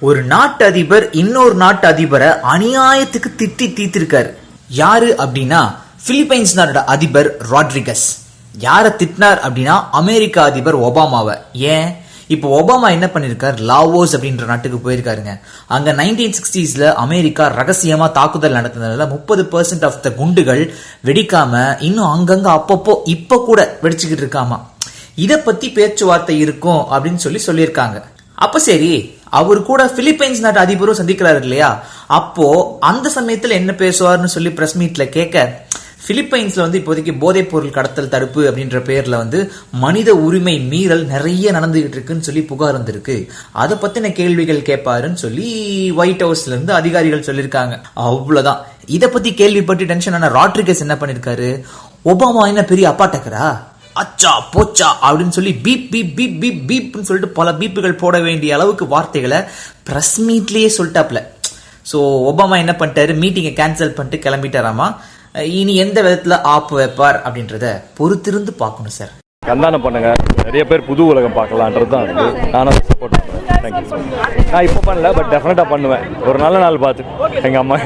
ஒரு நாட்டு அதிபர் இன்னொரு நாட்டு அதிபரை அநியாயத்துக்கு திட்டி தீத்திருக்காரு யாரு அப்படின்னா பிலிப்பைன்ஸ் நாட்டோட அதிபர் ராட்ரிகஸ். யாரை திட்டினார் அப்படின்னா அமெரிக்கா அதிபர் ஒபாமாவை. ஏன்? இப்போ ஒபாமா என்ன பண்ணிருக்கார்? லாவோஸ் அப்படின்ற நாட்டுக்கு போயிருக்காருங்க. அங்க நைன்டீன் சிக்ஸ்டீஸ்ல அமெரிக்கா ரகசியமா தாக்குதல் நடத்தினதுல முப்பது பர்சன்ட் ஆஃப் த குண்டுகள் வெடிக்காம இன்னும் அங்கங்க அப்பப்போ இப்ப கூட வெடிச்சுக்கிட்டு இருக்காமா? இத பத்தி பேச்சுவார்த்தை இருக்கும் அப்படின்னு சொல்லி சொல்லியிருக்காங்க. அப்ப சரி அவர் கூட பிலிப்பைன்ஸ் நாட்டு அதிபரும் சந்திக்கிறாரு இல்லையா? அப்போ அந்த சமயத்துல என்ன பேசுவார்னு சொல்லி பிரஸ் மீட்ல கேட்க பிலிப்பைன்ஸ்ல வந்து இப்போதைக்கு போதைப் பொருள் கடத்தல் தடுப்பு அப்படின்ற பேர்ல வந்து மனித உரிமை மீறல் நிறைய நடந்துகிட்டு இருக்குன்னு சொல்லி புகார் வந்திருக்கு. அதை பத்தின கேள்விகள் கேட்பாருன்னு சொல்லி ஒயிட் ஹவுஸ்ல இருந்து அதிகாரிகள் சொல்லியிருக்காங்க. அவ்வளவுதான். இதை பத்தி கேள்விப்பட்டு டென்ஷன் ஆன ராட்ரிகஸ் என்ன பண்ணிருக்காரு? ஒபாமா என்ன பெரிய அப்பாட்டக்கரா? அச்சா போச்சா அப்படின்னு சொல்லி பீப் பீப் பீப் பீப் பீப்னு சொல்லிட்டு பல பீப்புகள் போட வேண்டிய அளவுக்கு வார்த்தைகளை ப்ரெஸ் மீட்லேயே சொல்லிட்டாப்ல ஸோ ஒபாமா என்ன பண்ணிட்டாரு? மீட்டிங்கை கேன்சல் பண்ணிட்டு கிளம்பிட்டாராமா? இனி எந்த விதத்துல ஆப்பு வைப்பார் அப்படின்றத பொறுத்திருந்து பார்க்கணும் சார் கந்தானம் பண்ணுங்க. நிறைய பேர் புது உலகம் பார்க்கலான்றது தான் இருக்கு நானும் சப்போர்ட் பண்ணுறேன் தேங்க்யூ நான் இப்போ பண்ணல பட் டெஃபினட்டாக பண்ணுவேன். ஒரு நல்ல நாள் பார்த்து. எங்கள் அம்மா